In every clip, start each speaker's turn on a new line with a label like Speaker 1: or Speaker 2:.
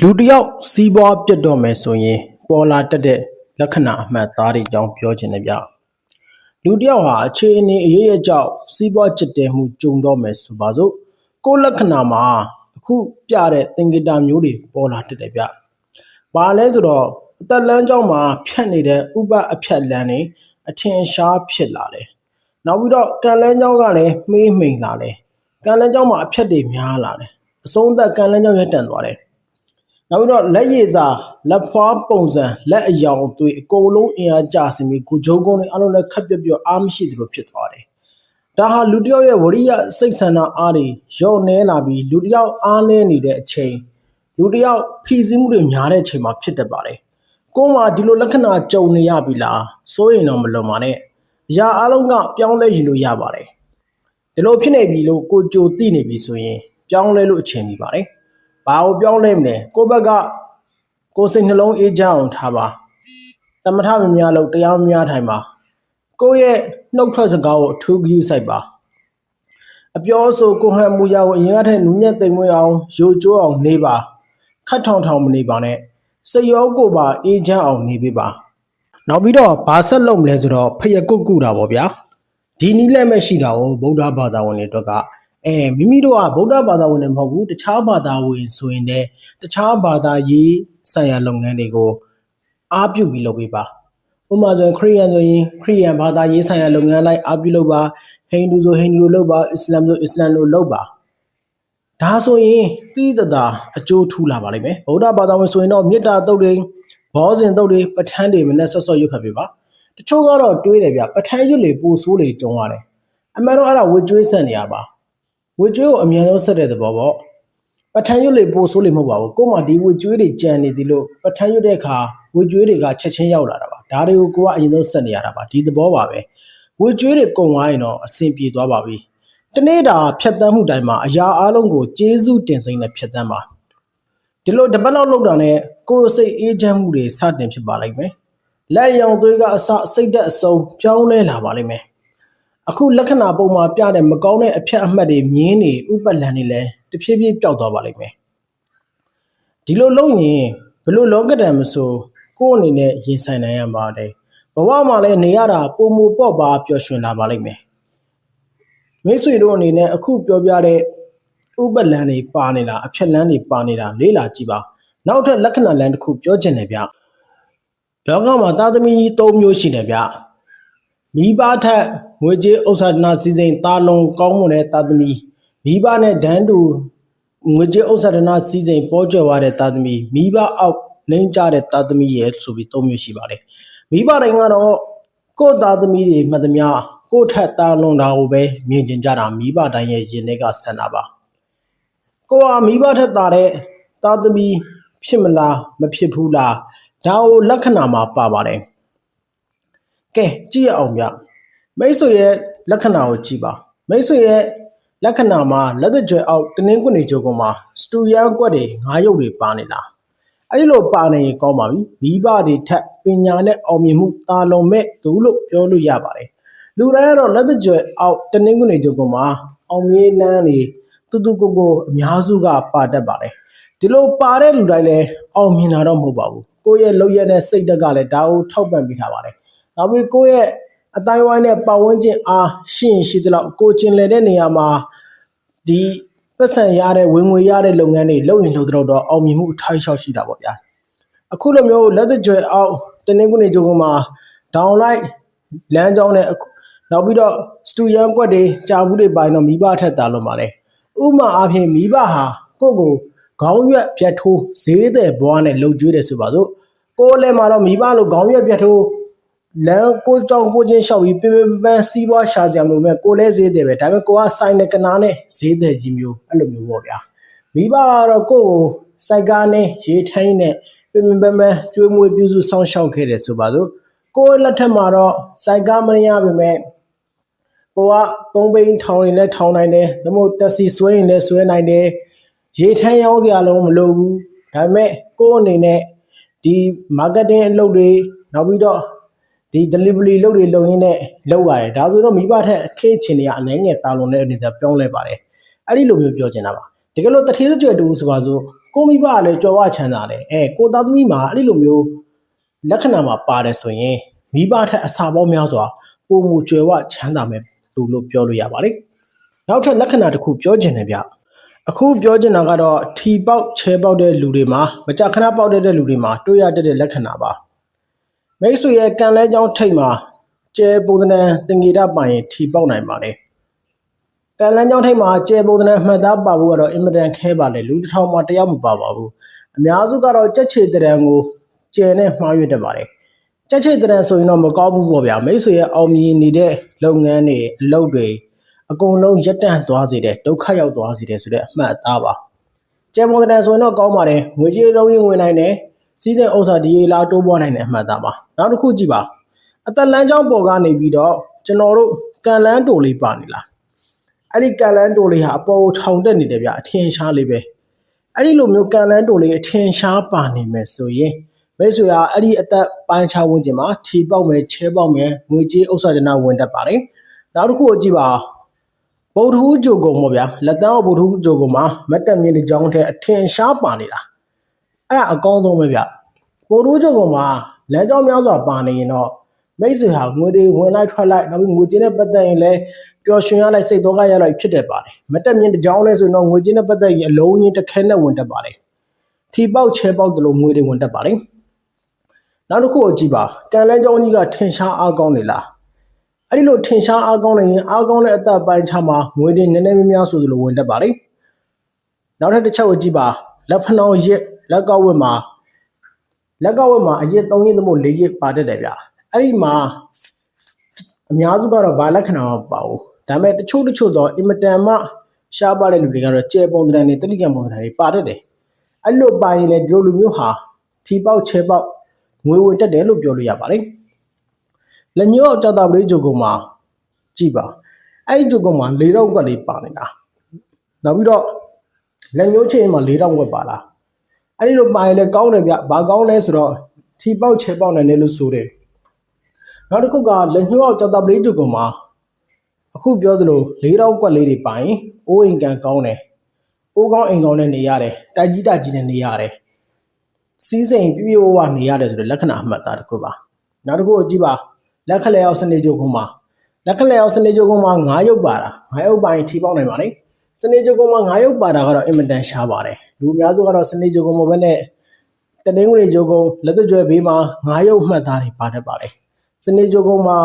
Speaker 1: လူတစ်ယောက်စီးပွားပြတ်တော့မယ်ဆိုရင် ပေါ်လာတတ်တဲ့လက္ခဏာအမှတ်သားတွေအကြောင်းပြောချင်တယ်ဗျလူတစ်ယောက်ဟာအခြေအနေအရေးအကြောင်းစီးပွားကျစ်တယ်မှုကြုံတော့မယ်ဆိုပါစို့ကိုယ်လက္ခဏာမှာအခုပြတဲ့သင်္ကေတမျိုးတွေပေါ်လာတတ်တယ်ဗျဘာလဲဆိုတော့အသက်လမ်းကြောင်းမှာဖြတ်နေတဲ့ဥပအဖြတ်လမ်းတွေအထင်ရှားဖြစ်လာတယ်နောက်ပြီးတော့ကံလန်းကြောင်းကလည်းမှေးမှိန်လာတယ်ကံလန်းကြောင်းမှာအဖြတ်တွေများလာတယ်အဆုံးသက်ကံလန်းကြောင်းရတန်သွားတယ် နောက်ပြီးတော့လက်ရည်စာလက်ဖွားပုံစံလက်အယောင်အသွေးအကုန်လုံးအင်အားကျစင်ပြီးကိုဂျုံကုန်းတွေအလုံးလည်းခက်ပြက်ပြက်အားမရှိသလိုဖြစ်သွားတယ်။ဒါဟာလူတစ်ယောက်ရဲ့ဝရိယစိတ်ဆန္ဒအားတွေရော့နေလာပြီးလူတစ်ယောက်အားနည်းနေတဲ့အချိန်လူတစ်ယောက်ဖြီးစည်းမှုတွေများတဲ့အချိန်မှာဖြစ်တတ်ပါတယ်။ကိုယ်မှာဒီလိုလက္ခဏာကြုံနေရပြီလားစိုးရင်တော့မလွန်ပါနဲ့။အရာအလုံးကပြောင်းလဲယူလို့ရပါတယ်။ဒီလိုဖြစ်နေပြီလို့ကိုကြိုသိနေပြီဆိုရင်ပြောင်းလဲလို့အချိန်ကြီးပါတယ်။ ဘာကိုပြောင်းလဲမလဲကိုယ့်ဘက်ကကိုယ်စိတ်နှလုံးအေးချမ်းအောင်ထားပါတမထမများလို့တရားမများထိုင်ပါကိုယ့်ရဲ့နှုတ်ထွက်စကားကိုအထူးဂရုစိုက်ပါအပြောအဆိုကိုယ်ဟန်မူရကိုအရင်ကတည်းကနူးညံ့သိမ်မွေ့အောင်ရိုကျိုးအောင်နေပါခတ်ထောင်ထောင်မနေပါနဲ့စိတ်ရောကိုယ်ပါအေးချမ်းအောင်နေပေးပါနောက်ပြီးတော့ဘာဆက်လုပ်မလဲဆိုတော့ဖယကုတ်ကူတာပေါ့ဗျာဒီနည်းလက်မဲ့ရှိတာကိုဗုဒ္ဓဘာသာဝင်တွေအတွက်က အဲမိမိတို့ကဗုဒ္ဓဘာသာဝင်တွေမဟုတ်ဘူးတခြားဘာသာဝင်ဆိုရင်လည်းတခြားဘာသာရေးဆိုင်ရာလုပ်ငန်းတွေကိုအားပြုပြီးလုပ်ပေးပါဥပမာဆိုရင်ခရိယန်ဆိုရင်ခရိယန်ဘာသာရေးဆိုင်ရာလုပ်ငန်းလိုက်အားပြုလုပ်ပါဟိန္ဒူဆိုဟိန္ဒူလိုလုပ်ပါအစ္စလာမ်ဆိုအစ္စလာမ်လိုလုပ်ပါဒါဆိုရင်တိတသာအကျိုးထူလာပါလိမ့်မယ်ဗုဒ္ဓဘာသာဝင်ဆိုရင်တော့မေတ္တာတုတ်တွေဘောဇင်တုတ်တွေပဋ္ဌာန်းတွေမနဲ့ဆော့ဆော့ရွတ်ဖတ်ပေးပါတချို့ကတော့တွေးတယ်ဗျပဋ္ဌာန်းရွတ်လေပိုဆိုးလေတုံးရတယ်အမှန်တော့အဲ့ဒါဝေကျွေးဆက်နေရပါ ဝေကျွေးကိုအမြန်ဆုံးဆက်တဲ့သဘောပေါ့ပဋ္ဌာန်းရွတ်လေပိုဆိုးလေမဟုတ်ပါဘူးကို့မှာဒီဝေကျွေးတွေကြံနေသည်လို့ပဋ္ဌာန်းရွတ်တဲ့အခါဝေကျွေးတွေကချက်ချင်းရောက်လာတာပါဒါတွေကိုကိုကအရင်ဆုံးဆက်နေရတာပါဒီသဘောပါပဲဝေကျွေးတွေကုန်သွားရင်တော့အဆင်ပြေသွားပါပြီတနေ့တာဖြတ်တန်းမှုတိုင်းမှာအရာအလုံးကိုကျေးဇူးတင်စိမ့်နဲ့ဖြတ်တန်းပါဒီလိုတပတ်လောက်လောက်တာနဲ့ကိုယ်စိတ်အေးချမ်းမှုတွေစတင်ဖြစ်ပါလိမ့်မယ်လက်ရောင်သွေးကအစစိတ်သက်အစုံပြောင်းလဲလာပါလိမ့်မယ် အခုလက္ခဏာပုံမှာပြတဲ့မကောင်းတဲ့အဖြတ်အမှတ်တွေမြင်းနေဥပလန်တွေလည်းတဖြည်းဖြည်းပျောက်သွားပါလိမ့်မယ်ဒီလိုလုပ်ရင်ဘလို့လောကဒဏ်မဆိုကိုယ့်အနေနဲ့ရင်ဆိုင်နိုင်ရပါတယ်ဘဝမှာလည်းနေရတာပုံမူပေါ့ပါပျော်ရွှင်လာပါလိမ့်မယ်မိတ်ဆွေတို့အနေနဲ့အခုပြောပြတဲ့ဥပလန်တွေပါနေတာအဖြတ်လန်းတွေပါနေတာလေးလာကြည့်ပါနောက်ထပ်လက္ခဏာလန်းတစ်ခုပြောချင်တယ်ဗျလောကမှာသားသမီးကြီး၃မျိုးရှိတယ်ဗျမိဘထက် ငွေကြေးဥစ္စာဒနာစီစဉ်တာလွန်ကောင်းမွန်တဲ့သားသမီးမိဘနဲ့ဒန်းတူငွေကြေးဥစ္စာဒနာစီစဉ်ပေါ်ကျော်သွားတဲ့သားသမီးမိဘအောက်နှိမ့်ကြတဲ့သားသမီးရဲ့ဆိုပြီး၃မျိုးရှိပါတယ်မိဘတိုင်းကတော့ကိုယ့်သားသမီးတွေမှတ်သမျှကိုယ့်ထက်တာလွန်တာကိုပဲမြင်ကျင်ကြတာမိဘတိုင်းရဲ့ရင်ထဲကဆန္ဒပါကိုဟာမိဘထက်တာတဲ့သားသမီးဖြစ်မလားမဖြစ်ဘူးလားဒါကိုလက္ခဏာမှာပါပါတယ်ကဲကြည့်ရအောင်ဗျ မိတ်ဆွေရဲ့လက္ခဏာကိုကြည့်ပါမိတ်ဆွေရဲ့လက္ခဏာမှာလက်သက်ကြွယ်အောက်တနင်းကွနေကြိုကောင်မှာစတူရန်ကွက်တွေငါးရုပ်တွေပါနေလားအဲ့ဒီလိုပါနေရင်ကောင်းပါပြီမိဘတွေထက်ပညာနဲ့အောင်မြင်မှုတာလွန်မဲ့သူလို့ပြောလို့ရပါတယ်လူတိုင်းကတော့လက်သက်ကြွယ်အောက်တနင်းကွနေကြိုကောင်မှာအောင်မြင်လန်းတွေတူတူကိုကိုအများစုကပါတတ်ပါတယ်ဒီလိုပါတဲ့လူတိုင်းလည်းအောင်မြင်တာတော့မဟုတ်ပါဘူးကိုယ့်ရဲ့လောက်ရတဲ့စိတ်ဓာတ်ကလည်းဒါကိုထောက်ပံ့ပေးထားပါတယ်နောက်ပြီးကိုယ့်ရဲ့ အတိုင်းဝိုင်းနဲ့ပတ်ဝန်းကျင်အားရှင်းရှိသလောက်ကိုကျင်လည်တဲ့နေရာမှာဒီပတ်စံရတဲ့ဝင်ငွေရတဲ့လုပ်ငန်းတွေလုပ်ရင်လုပ်တော့တော့အောင်မြင်မှုအထိုက်လျှောက်ရှိတာပေါ့ဗျာအခုလိုမျိုးလက်သက်ကြွယ်အောက်တနင်္ဂနွေကြိုးကမှာ downlight လမ်းကြောင်းနဲ့အခုနောက်ပြီးတော့စတူရန်ကွက်တွေကြာဘူးတွေပိုင်းတော့မိဘထက်တာလို့ပါလေဥပမာအားဖြင့်မိဘဟာကိုယ့်ကိုခေါင်းရွက်ပြတ်ထိုးဈေးတဲ့ဘွားနဲ့လှုပ်ကြွေးတယ်ဆိုပါစို့ကိုယ်လည်းမှာတော့မိဘလိုခေါင်းရွက်ပြတ်ထိုး လမ်းကိုကြောင်ကိုချင်းလျှောက်ပြီးပြင်းပြင်းပန်းစီးပွားရှာစရာမလိုမဲ့ကိုယ်လည်းဈေးတယ်ပဲဒါပေမဲ့ကိုကဆိုင်နဲ့ကနာနဲ့ဈေးတယ်ကြီးမျိုးအဲ့လိုမျိုးပေါ့ဗျာမိဘကတော့ကိုယ့်ကိုစိုက်ကားနဲ့ရေထိုင်းနဲ့ပြင်းပြင်းပန်းပန်းကျွေးမွေးပြုစုစောင့်ရှောက်ခဲ့တယ်ဆိုပါစို့ကိုယ်လက်ထက်မှာတော့စိုက်ကားမရပါမဲ့ကိုကသုံးဘိန်းထောင်ရင်လည်းထောင်နိုင်တယ်ဒါမှမဟုတ်တက်စီဆွဲရင်လည်းဆွဲနိုင်တယ်ရေထမ်းရောင်းစရာလုံးမလိုဘူးဒါပေမဲ့ကိုယ့်အနေနဲ့ဒီ marketing အလုပ်တွေနောက်ပြီးတော့ ဒီ delivery လုပ်တွေလုပ်ရင်းနဲ့လုပ်ရတယ်ဒါဆိုတော့မိဘထက်အခက်အချင်တွေကအနိုင်ငယ်တာလွန်တဲ့အနေနဲ့ပြောင်းလဲပါတယ်အဲ့ဒီလိုမျိုးပြောချင်တာပါတကယ်လို့တထေးစကြွယ်တူဆိုပါစို့ကိုမိဘကလည်းကြော်ဝချမ်းသာတယ်အဲကိုသားသမီးမှာအဲ့ဒီလိုမျိုးလက္ခဏာမှာပါတယ်ဆိုရင်မိဘထက်အစာပေါင်းများစွာပုံမူကြွယ်ဝချမ်းသာမယ်လို့လို့ပြောလို့ရပါတယ်နောက်ထပ်လက္ခဏာတစ်ခုပြောချင်တယ်ဗျအခုပြောချင်တာကတော့ထီပေါက်ချဲပေါက်တဲ့လူတွေမှာမကြခဏပေါက်တဲ့လူတွေမှာတွေ့ရတတ်တဲ့လက္ခဏာပါ မိတ်ဆွေရဲ့ကံလဲကြောင်းထိတ်မှာကျဲပုံသဏ္ဍာန်တင်ကြတာပိုင်ရင်ထီပေါက်နိုင်ပါတယ်ကံလန်းကြောင်းထိတ်မှာကျဲပုံသဏ္ဍာန်မှတ်သားပါဖို့ကတော့အင်မတန်ခဲပါလေလူတစ်ထောင်မှတယောက်မပါပါဘူးအများစုကတော့ကြက်ချေတရံကိုကျဲနဲ့မှားရွက်တတ်ပါတယ်ကြက်ချေတရံဆိုရင်တော့မကောင်းဘူးပေါ့ဗျာမိတ်ဆွေရဲ့အောင်မြင်နေတဲ့လုပ်ငန်းတွေအလုပ်တွေအကုန်လုံးရက်တန့်သွားစေတဲ့ဒုက္ခရောက်သွားစေတဲ့ဆိုတဲ့အမှတ်အသားပါကျဲပုံသဏ္ဍာန်ဆိုရင်တော့ကောင်းပါတယ်ငွေကြေးလုံးရင်းဝင်နိုင်တယ် စီးစိမ်ဥစ္စာဒီလာတိုးပွားနိုင်တဲ့အမှတ်အသားပါနောက်တစ်ခုကြည့်ပါအသက်လန်းကြောင်းပေါ်ကနေပြီးတော့ကျွန်တော်တို့ကန်လန်းတိုလေးပါနေလားအဲ့ဒီကန်လန်းတိုလေးဟာအပေါ်ထောင်တက်နေတယ်ဗျအထင်ရှားလေးပဲအဲ့ဒီလိုမျိုးကန်လန်းတိုလေးအထင်ရှားပါနေမယ်ဆိုရင်မိတ်ဆွေဟာအဲ့ဒီအသက်ပိုင်းခြားဝင်ခြင်းမှာထီပေါက်မယ်ချဲပေါက်မယ်ငွေကြေးဥစ္စာကျနာဝင်တတ်ပါတယ်နောက်တစ်ခုကိုကြည့်ပါဗုဒ္ဓဟူးကြိုကုံပေါ့ဗျာလက်တန်းဗုဒ္ဓဟူးကြိုကုံမှာမတ်တက်မြင့်တဲ့ကြောင်းထဲအထင်ရှားပါနေတာ အဲ့ဒါအကောင်းဆုံးပဲဗျဗုဒ္ဓဟူးကြိုကုံမှာလမ်းကြောင်းများစွာပါနေရင်တော့မိတ်ဆွေဟာငွေတွေဝင်လိုက်ထွက်လိုက်နောက်ပြီးငွေကြေးနဲ့ပတ်သက်ရင်လည်းပျော်ရွှင်ရလိုက်စိတ်တော့ကရလိုက်ဖြစ်တတ်ပါတယ်မတက်မြင့်တကြောင်းလဲဆိုရင်တော့ငွေကြေးနဲ့ပတ်သက်ရင်အလုံးကြီးတစ်ခဲနဲ့ဝင်တတ်ပါတယ်ထီပေါက်ချဲပေါက်တလို့ငွေတွေဝင်တတ်ပါတယ်နောက်တစ်ခုကိုကြည့်ပါကံလန်းကြောင်းကြီးကထင်ရှားအားကောင်းနေလားအဲ့ဒီလိုထင်ရှားအားကောင်းနေရင်အားကောင်းတဲ့အသက်ပိုင်းခြားမှာငွေတွေနည်းနည်းများများဆိုသလိုဝင်တတ်ပါတယ်နောက်ထပ်တစ်ချက်ကိုကြည့်ပါလက်ဖနှောင်းရစ် လက်ကောက်ဝက်မှာလက်ကောက်ဝက်မှာအရစ်3ရစ်သမို့4ရစ်ပါတတ်တယ်ဗျအဲ့ဒီမှာအများစုကတော့ဘာလက္ခဏာမပါဘူးဒါပေမဲ့တချို့တချို့တော့အင်မတန်မှရှားပါတဲ့လူတွေကတော့ကျဲပုံတံတွေတတိကံပုံတံတွေပါတတ်တယ်အဲ့လိုပါရင်လည်းဒီလိုလူမျိုးဟာထီပေါက်ချဲပေါက်ငွေဝင်တက်တယ်လို့ပြောလို့ရပါတယ်လက်ညှိုးကြောက်တာပလေးဂျိုကုံမှာကြည့်ပါအဲ့ဒီဂျိုကုံမှာ၄တော့ကွက်လေးပါနေတာနောက်ပြီးတော့လက်ညှိုးချင်းမှာ၄တော့ကွက်ပါလား အဲ့ဒီလိုပါရင်လည်းကောင်းတယ်ဗျဘာကောင်းလဲဆိုတော့ထီပေါက်ချဲပေါက်နိုင်တယ်လို့ဆိုတယ်နောက်တစ်ခုကလက်ညှိုးအောင်ကြောက်တာပလေးဂျိုကုံမှာအခုပြောသလို၄တော့ကွက်လေးတွေပါရင်အိုးအိမ်ကန်ကောင်းတယ်အိုးကောင်းအိမ်ကောင်းနဲ့နေရတယ်တိုက်ကြီးတိုက်ကြီးနဲ့နေရတယ်စီးစိမ်ပြပြဝဝနေရတယ်ဆိုတဲ့လက္ခဏာအမှတ်သားတစ်ခုပါနောက်တစ်ခုကိုကြည့်ပါလက်ခလဲအောင်စနေကြိုကုန်းမှာလက်ခလဲအောင်စနေကြိုကုန်းမှာ9ရုပ်ပါတာ9ရုပ်ပိုင်းထိပေါက်နိုင်ပါလေ စနေကြိုကုန်းမှာ9ရုပ်ပါတာကတော့အင်မတန်ရှားပါတယ်လူအများစုကတော့စနေကြိုကုန်းမဘဲနဲ့တနင်္ဂနွေကြိုကုန်းလက်သွကျွဲဘေးမှာ9ရုပ်မှတ်သားတွေပါတတ်ပါတယ်စနေကြိုကုန်းမှာ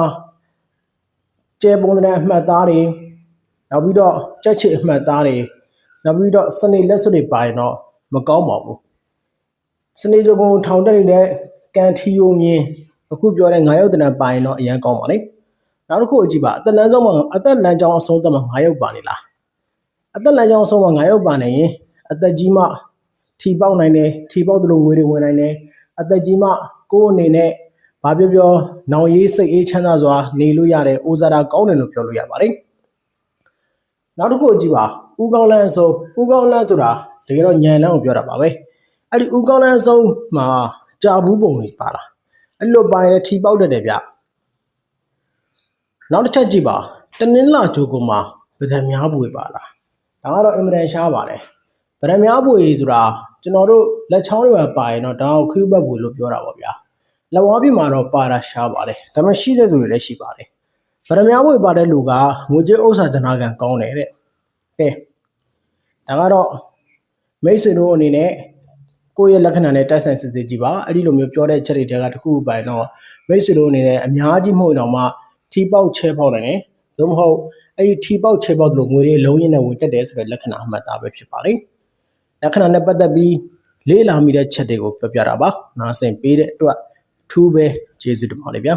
Speaker 1: ကျဲပုံတဲ့အမှတ်သားတွေနောက်ပြီးတော့ကြက်ချစ်အမှတ်သားတွေနောက်ပြီးတော့စနေလက်စွပ်တွေပါရင်တော့မကောင်းပါဘူးစနေကြိုကုန်းထောင်တက်နေတဲ့ကန်ထီယိုမြင်အခုပြောတဲ့9ရုပ်တနံပါရင်တော့အရန်ကောင်းပါလေနောက်တစ်ခုအကြည့်ပါအသက်လမ်းဆုံးမှာအသက်လမ်းကြောင်းအဆုံးသက်မှာ9ရုပ်ပါနေလား အသက်လမ်းကြောင်းအဆုံးမှာ9ရုပ်ပါနေရင်အသက်ကြီးမှထီပေါက်နိုင်တယ်ထီပေါက်သလိုငွေတွေဝင်နိုင်တယ်အသက်ကြီးမှကိုယ်အနေနဲ့ဘာပြောပြောနောင်ရေးစိတ်အေးချမ်းသာစွာနေလို့ရတယ်အိုဇာတာကောင်းတယ်လို့ပြောလို့ရပါတယ်နောက်တစ်ခုကြည့်ပါဥကောင်းလန်းဆိုဥကောင်းလန်းဆိုတာတကယ်တော့ညံလန်းကိုပြောတာပါပဲအဲ့ဒီဥကောင်းလန်းဆုံးမှာကြာဘူးပုံတွေပါလားအဲ့လိုပိုင်းလည်းထီပေါက်တတ်တယ်ဗျနောက်တစ်ချက်ကြည့်ပါတနင်္လာဂျိုကုံမှာဗဒံများပွေပါလား ဒါကတော့အင်မတန်ရှားပါတယ်ဗဒံများပွေဆိုတာကျွန်တော်တို့လက်ချောင်းတွေမှာပါရင်တော့ဒါကိုခူးဘက်ပွေလို့ပြောတာပါဗျာလက်ဝါးပြမှာတော့ပါတာရှားပါတယ်ဒါမှရှိတဲ့သူတွေလည်းရှိပါတယ်ဗဒံများပွေပါတဲ့လူကငွေကြေးဥစ္စာဒနာကံကောင်းတယ်တဲ့ကဲဒါကတော့မိတ်ဆွေတို့အနေနဲ့ကိုယ့်ရဲ့လက္ခဏာနဲ့တိုက်ဆိုင်စစ်စစ်ကြည့်ပါအဲ့ဒီလိုမျိုးပြောတဲ့ချက်တွေတည်းကတခုပိုင်တော့မိတ်ဆွေတို့အနေနဲ့အများကြီးမဟုတ်တော့မှထီပေါက်ချဲပေါက်နိုင်တယ်သို့မဟုတ် အဲ့ဒီထီပေါက်ချဲပေါက်တို့ငွေတွေလုံးရင်းနဲ့ဝင်တက်တယ်ဆိုတဲ့လက္ခဏာအမှတ်သားပဲဖြစ်ပါလိမ့်လက္ခဏာနဲ့ပတ်သက်ပြီးလေးလာမိတဲ့ချက်တွေကိုပြောပြတာပါနားဆင်ပေးတဲ့အတွက်ထူးပဲကျေးဇူးတင်ပါတယ်ဗျာ